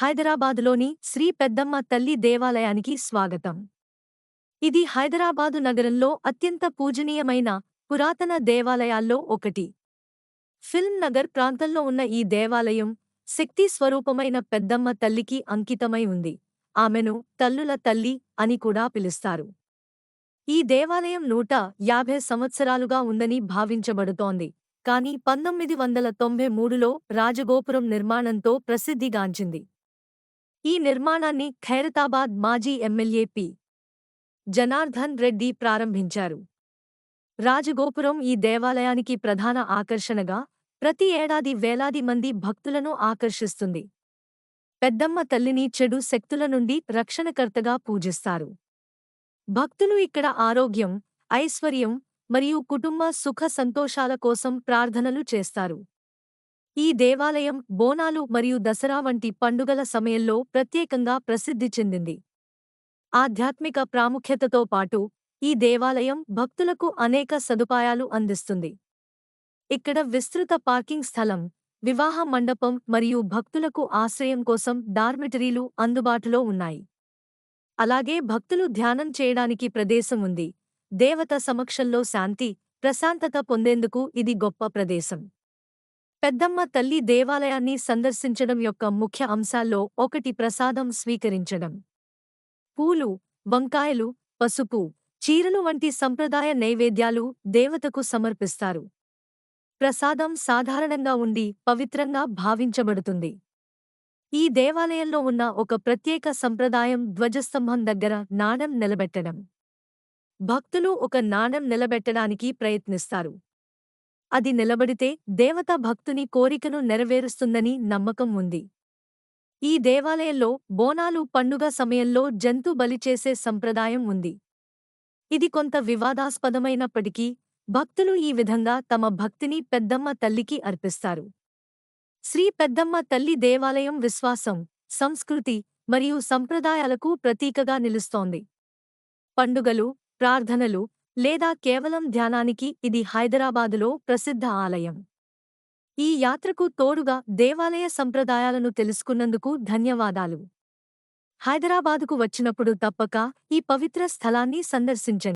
హైదరాబాదులోని శ్రీ పెద్దమ్మ తల్లి దేవాలయానికి స్వాగతం. ఇది హైదరాబాదు నగరంలో అత్యంత పూజనీయమైన పురాతన దేవాలయాల్లో ఒకటి. ఫిల్మ్ నగర్ ప్రాంతంలో ఉన్న ఈ దేవాలయం శక్తి స్వరూపమైన పెద్దమ్మ తల్లికి అంకితమై ఉంది. ఆమెను తల్లుల తల్లి అని కూడా పిలుస్తారు. ఈ దేవాలయం నూట యాభై సంవత్సరాలుగా ఉందని భావించబడుతోంది. కాని పంతొమ్మిది వందల తొంభై మూడులో రాజగోపురం నిర్మాణంతో ప్రసిద్ధిగాంచింది. ఈ నిర్మాణాన్ని ఖైరతాబాద్ మాజీ ఎమ్మెల్యే పి. జనార్దన్ రెడ్డి ప్రారంభించారు. రాజగోపురం ఈ దేవాలయానికి ప్రధాన ఆకర్షణగా ప్రతి ఏడాది వేలాది మంది భక్తులను ఆకర్షిస్తుంది. పెద్దమ్మ తల్లిని చెడు శక్తుల నుండి రక్షణకర్తగా పూజిస్తారు. భక్తులు ఇక్కడ ఆరోగ్యం ఐశ్వర్యం మరియు కుటుంబ సుఖ సంతోషాల కోసం ప్రార్థనలు చేస్తారు. ఈ దేవాలయం బోనాలు మరియు దసరా వంటి పండుగల సమయంలో ప్రత్యేకంగా ప్రసిద్ధి చెందింది. ఆధ్యాత్మిక ప్రాముఖ్యతతో పాటు ఈ దేవాలయం భక్తులకు అనేక సదుపాయాలు అందిస్తుంది. ఇక్కడ విస్తృత పార్కింగ్ స్థలం వివాహ మండపం మరియు భక్తులకు ఆశ్రయం కోసం డార్మిటరీలు అందుబాటులో ఉన్నాయి. అలాగే భక్తులు ధ్యానం చేయడానికి ప్రదేశం ఉంది. దేవత సమక్షంలో శాంతి ప్రశాంతత పొందేందుకు ఇది గొప్ప ప్రదేశం. పెద్దమ్మ తల్లి దేవాలయాన్ని సందర్శించడం యొక్క ముఖ్య అంశాల్లో ఒకటి ప్రసాదం స్వీకరించడం. పూలు వంకాయలు పసుపు చీరలు వంటి సంప్రదాయ నైవేద్యాలు దేవతకు సమర్పిస్తారు. ప్రసాదం సాధారణంగా ఉండి పవిత్రంగా భావించబడుతుంది. ఈ దేవాలయంలో ఉన్న ఒక ప్రత్యేక సంప్రదాయం ధ్వజస్తంభం దగ్గర నాణెం నిలబెట్టడం. భక్తులు ఒక నాణం నిలబెట్టడానికి ప్రయత్నిస్తారు. అది నిలబడితే దేవత భక్తుని కోరికను నెరవేరుస్తుందని నమ్మకం ఉంది. ఈ దేవాలయంలో బోనాలు పండుగ సమయంలో జంతు బలి చేసే సంప్రదాయం ఉంది. ఇది కొంత వివాదాస్పదమైనప్పటికీ భక్తులు ఈ విధంగా తమ భక్తిని పెద్దమ్మ తల్లికి అర్పిస్తారు. శ్రీ పెద్దమ్మ తల్లి దేవాలయం విశ్వాసం సంస్కృతి మరియు సంప్రదాయాలకు ప్రతీకగా నిలుస్తోంది. పండుగలు ప్రార్థనలు లేదా కేవలం ధ్యానానికి ఇది హైదరాబాదులో ప్రసిద్ధ ఆలయం. ఈ యాత్రకు తోడుగా దేవాలయ సంప్రదాయాలను తెలుసుకున్నందుకు ధన్యవాదాలు. హైదరాబాదుకు వచ్చినప్పుడు తప్పక ఈ పవిత్ర స్థలాన్ని సందర్శించండి.